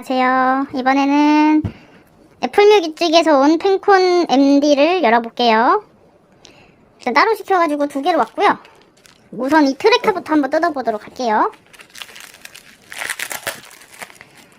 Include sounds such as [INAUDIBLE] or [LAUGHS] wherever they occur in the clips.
안녕하세요. 이번에는 애플뮤직 쪽에서 온 펜콘 MD를 열어볼게요. 일단 따로 시켜가지고 두 개로 왔고요. 우선 이 트래커부터 한번 뜯어보도록 할게요.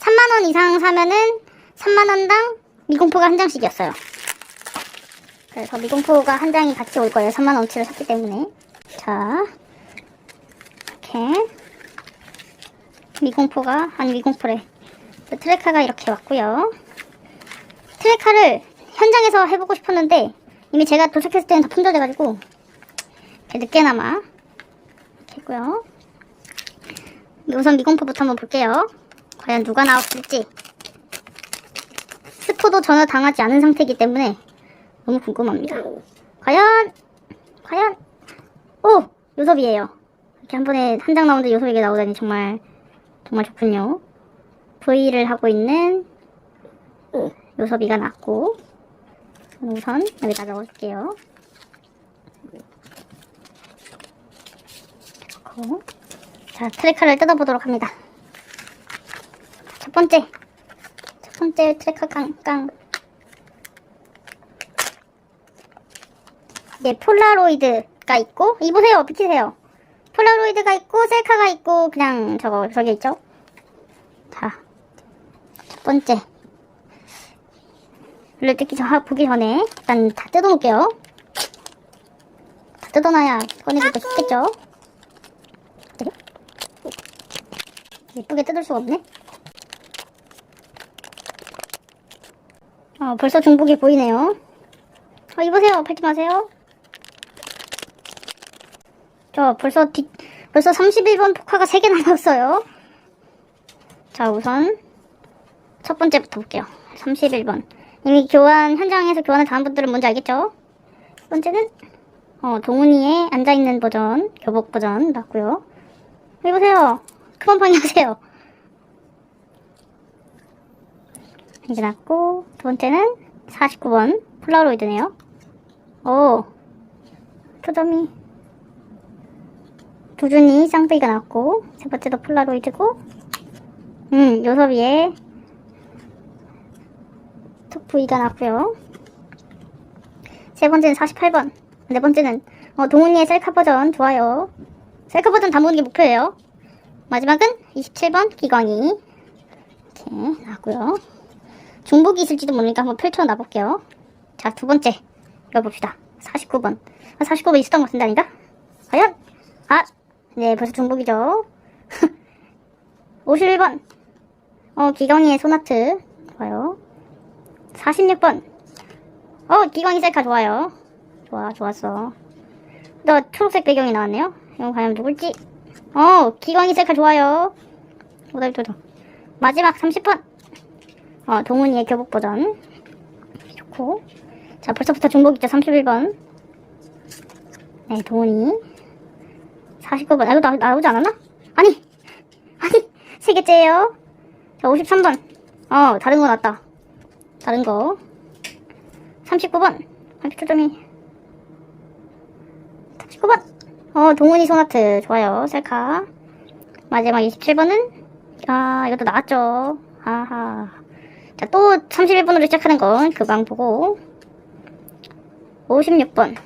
3만원 이상 사면은 3만원당 미공포가 한 장씩이었어요. 그래서 미공포가 한 장이 같이 올 거예요. 3만원치를 샀기 때문에. 자, 이렇게. 미공포가, 아니 미공포래. 그 트레카가 이렇게 왔고요. 트레카를 현장에서 해보고 싶었는데 이미 제가 도착했을 때는 다 품절돼가지고 늦게나마 이렇게 했고요. 우선 미공포부터 한번 볼게요. 과연 누가 나왔을지 스포도 전혀 당하지 않은 상태이기 때문에 너무 궁금합니다. 과연 과연 오 요섭이에요. 이렇게 한 번에 한 장 나오는데 요섭에게 나오다니 정말 정말 좋군요. V를 하고 있는 요섭이가 났고 우선 여기다 넣을게요. 넣고. 자 트래커를 뜯어보도록 합니다. 첫 번째. 첫 번째 트래커 깡깡. 네 폴라로이드가 있고 이 보세요. 비치세요. 폴라로이드가 있고 셀카가 있고 그냥 저거 저기 있죠 번째 를 뜯기 전, 보기 전에 일단 다 뜯어놓을게요. 다 뜯어놔야 꺼내기도 쉽겠죠? 네. 예쁘게 뜯을 수가 없네. 어, 벌써 중복이 보이네요. 어, 이보세요. 밟지 마세요. 저 벌써 뒤, 벌써 31번 포카가 3개나 나왔어요. 자, 우선 첫 번째부터 볼게요. 31번. 이미 교환, 현장에서 교환을 당한 분들은 뭔지 알겠죠? 첫 번째는, 어, 동훈이의 앉아있는 버전, 교복 버전 나왔고요. 여기 보세요. 크먼팡이 하세요. 이게 났고, 두 번째는 49번 폴라로이드네요. 오, 표점이. 두준이 쌍둥이가 나왔고, 세 번째도 폴라로이드고, 음, 요섭이의 톡 V가 나왔고요. 세 번째는 48번. 네 번째는 어, 동훈이의 셀카 버전 좋아요. 셀카 버전 다 모으는 게 목표예요. 마지막은 27번 기광이 이렇게 나왔고요. 중복이 있을지도 모르니까 한번 펼쳐 놔 볼게요. 자, 두 번째 읽어봅시다. 49번. 아, 49번 있었던 것 같은데 아닌가? 과연? 아, 네, 벌써 중복이죠. [LAUGHS] 51번. 어, 기광이의 소나트. 좋아요. 46번. 어, 기광이 셀카 좋아요. 좋아, 좋았어. 너 초록색 배경이 나왔네요. 이건 과연 누굴지? 어, 기광이 셀카 좋아요. 오달도도. 마지막 30번. 어, 동훈이의 교복 버전. 좋고. 자, 벌써부터 중복 있죠. 31번. 네, 동훈이. 49번. 아, 이거 나, 나오지 않았나? 아니! 아니! 세 개째예요. 자, 53번. 어, 다른 거 났다. 다른 거. 39번. 30초점이. 39번. 어, 동훈이 소나트. 좋아요. 셀카. 마지막 27번은, 아, 이것도 나왔죠. 아하. 자, 또 31번으로 시작하는 건 그방 보고. 56번.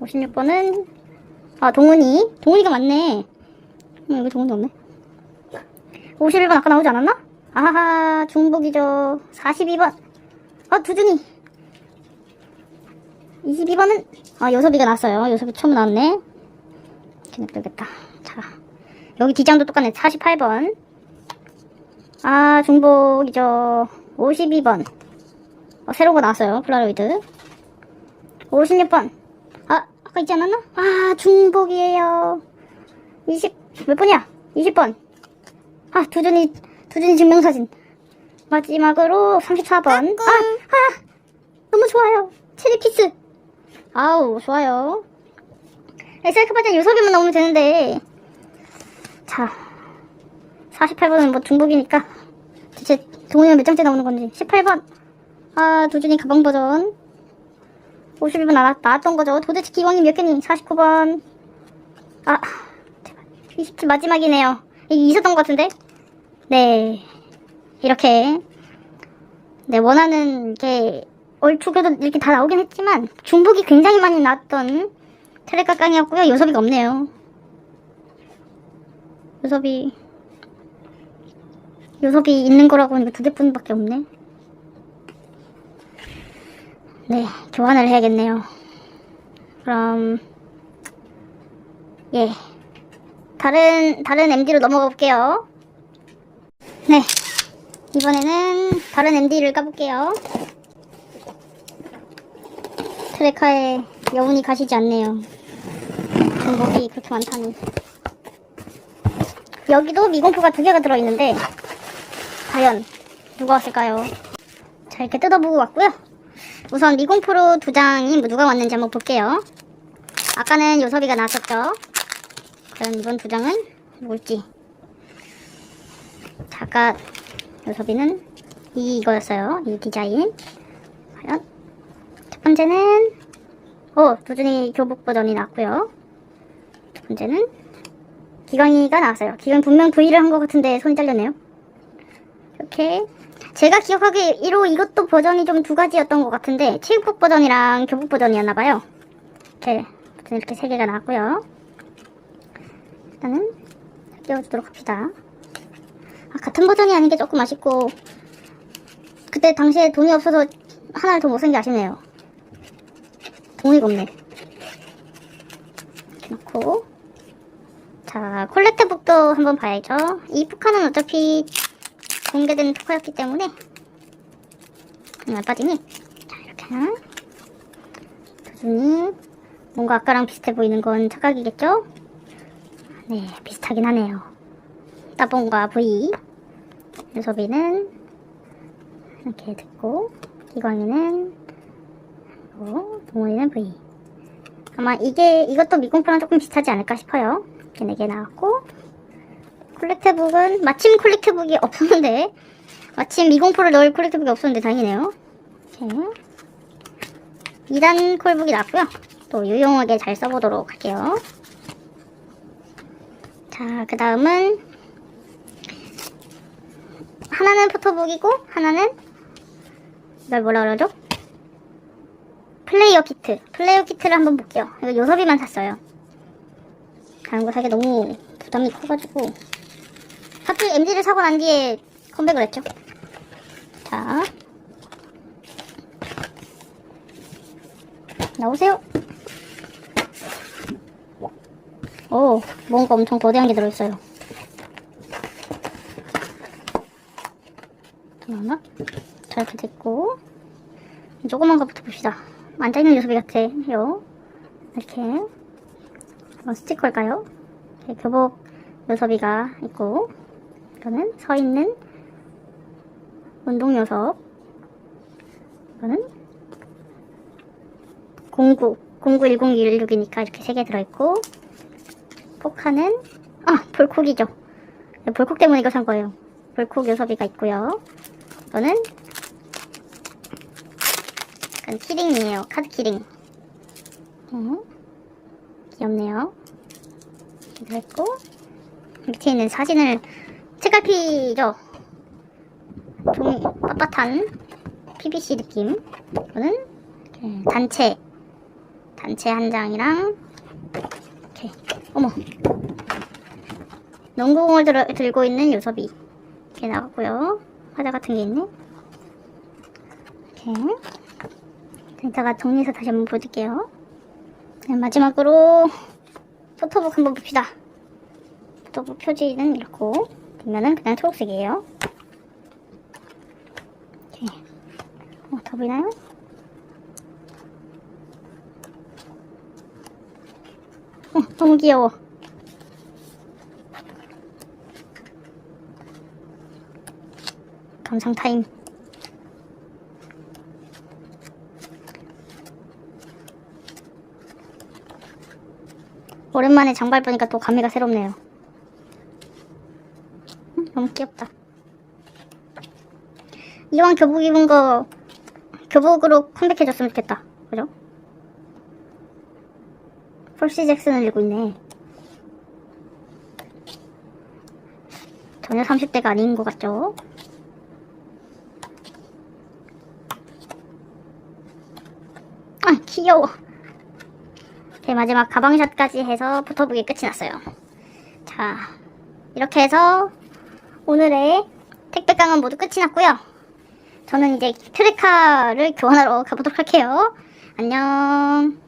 56번은, 아, 동훈이. 동훈이가 맞네. 음, 여기 동훈이 없네. 51번 아까 나오지 않았나? 아하, 중복이죠. 42번. 아, 두준이. 22번은, 아, 요섭이가 나왔어요. 요섭이 처음 나왔네. 이렇게 냅두겠다. 자, 여기 D장도 똑같네. 48번. 아, 중복이죠. 52번. 어, 새로운 거 나왔어요. 폴라로이드. 56번. 아, 아까 있지 않았나? 아, 중복이에요. 20, 몇 번이야? 20번. 아, 두준이, 두준이 증명사진. 마지막으로 34번. 아, 아, 너무 좋아요. 체리피스. 아우, 좋아요. 셀카 버전 요섭이만 나오면 되는데. 자, 48번은 뭐 중복이니까. 대체 동훈이가 몇 장째 나오는 건지. 18번. 아, 두준이 가방 버전. 51번 나왔, 나왔던 거죠. 도대체 기광이 몇 개니? 49번. 아, 제발. 27 마지막이네요. 이게 있었던 것 같은데? 네. 이렇게 네 원하는 게 얼추 그래도 이렇게 다 나오긴 했지만 중복이 굉장히 많이 나왔던 트랙각강이었고요. 요섭이가 없네요. 요섭이 요섭이 있는 거라고 하니까 두 개뿐밖에 없네. 네 교환을 해야겠네요. 그럼 예. 다른 다른 MD로 넘어가 볼게요 네 이번에는 다른 MD를 까볼게요. 트레카에 여운이 가시지 않네요. 중복이 그렇게 많다니. 여기도 미공포가 두 개가 들어있는데 과연 누가 왔을까요? 자 이렇게 뜯어보고 왔고요. 우선 미공포로 두 장이 누가 왔는지 한번 볼게요. 아까는 요섭이가 나왔었죠. 그럼 이번 두 장은 뭘지. 요섭이는 이 이거였어요. 이 디자인. 과연 첫 번째는 오 도준이 교복 버전이 나왔고요. 두 번째는 기광이가 나왔어요. 기광 분명 V를 한 것 같은데 손이 잘렸네요. 이렇게 제가 기억하기로 이것도 버전이 좀 두 가지였던 것 같은데 체육복 버전이랑 교복 버전이었나봐요. 이렇게 이렇게 세 개가 나왔고요. 일단은 띄워주도록 합시다. 아, 같은 버전이 아닌 게 조금 아쉽고 그때 당시에 돈이 없어서 하나를 더 못 산 게 아쉽네요. 돈이가 없네. 이렇게 놓고 자 콜렉트북도 한번 봐야죠. 이 푸카는 어차피 공개된 푸카였기 때문에 안 빠지니 자 이렇게 도준이 뭔가 아까랑 비슷해 보이는 건 착각이겠죠? 네 비슷하긴 하네요. 따봉과 V 요섭이는 이렇게 듣고 기광이는 그리고 동원이는 V 아마 이게 이것도 미공포랑 조금 비슷하지 않을까 싶어요. 이렇게 4개 나왔고 콜렉트북은 마침 콜렉트북이 없었는데 마침 미공포를 넣을 콜렉트북이 없었는데 다행이네요. 이렇게 2단 콜북이 나왔고요. 또 유용하게 잘 써보도록 할게요. 자, 그 다음은 하나는 포토북이고 하나는 이걸 뭐라 그러죠? 플레이어 키트. 플레이어 키트를 한번 볼게요. 이거 요섭이만 샀어요. 다른 거 사기 너무 부담이 커가지고 하필 MG를 사고 난 뒤에 컴백을 했죠. 자, 나오세요. 오, 뭔가 엄청 거대한 게 들어있어요. 나오나? 자, 이렇게 됐고. 조그만 거부터 봅시다. 앉아있는 요소비 같아요. 이렇게. 이건 스티커일까요? 교복 요섭이가 있고, 이거는 서 있는 운동 요섭. 이거는 09, 091016이니까 이렇게 세 개 들어있고, 포카는, 아, 볼콕이죠. 볼콕 때문에 이거 산 거예요. 볼콕 요섭이가 있고요. 이거는 키링이에요. 카드 키링. 음, 귀엽네요. 그랬고 밑에 있는 사진을 책갈피죠. 종이 빳빳한 PVC 느낌. 이거는 이렇게 단체 단체 한 장이랑 이렇게 어머 농구공을 들, 들고 있는 요섭이 이렇게 나왔고요. 화자 같은 게 있네. 이렇게. 이따가 정리해서 다시 한번 보여드릴게요. 네, 마지막으로 포토북 한번 봅시다. 포토북 표지는 이렇고 뒷면은 그냥 초록색이에요. 이렇게. 어, 더 보이나요? 어, 너무 귀여워. 감상 타임. 오랜만에 장발 보니까 또 감회가 새롭네요. 음, 너무 귀엽다. 이왕 교복 입은 거 교복으로 컴백해줬으면 좋겠다. 그죠? 폴시 잭슨을 들고 있네. 전혀 30대가 아닌 것 같죠? 아, 귀여워. 제 마지막 가방샷까지 해서 붙어보기 끝이 났어요. 자, 이렇게 해서 오늘의 택배 강은 모두 끝이 났고요. 저는 이제 트레카를 교환하러 가보도록 할게요. 안녕.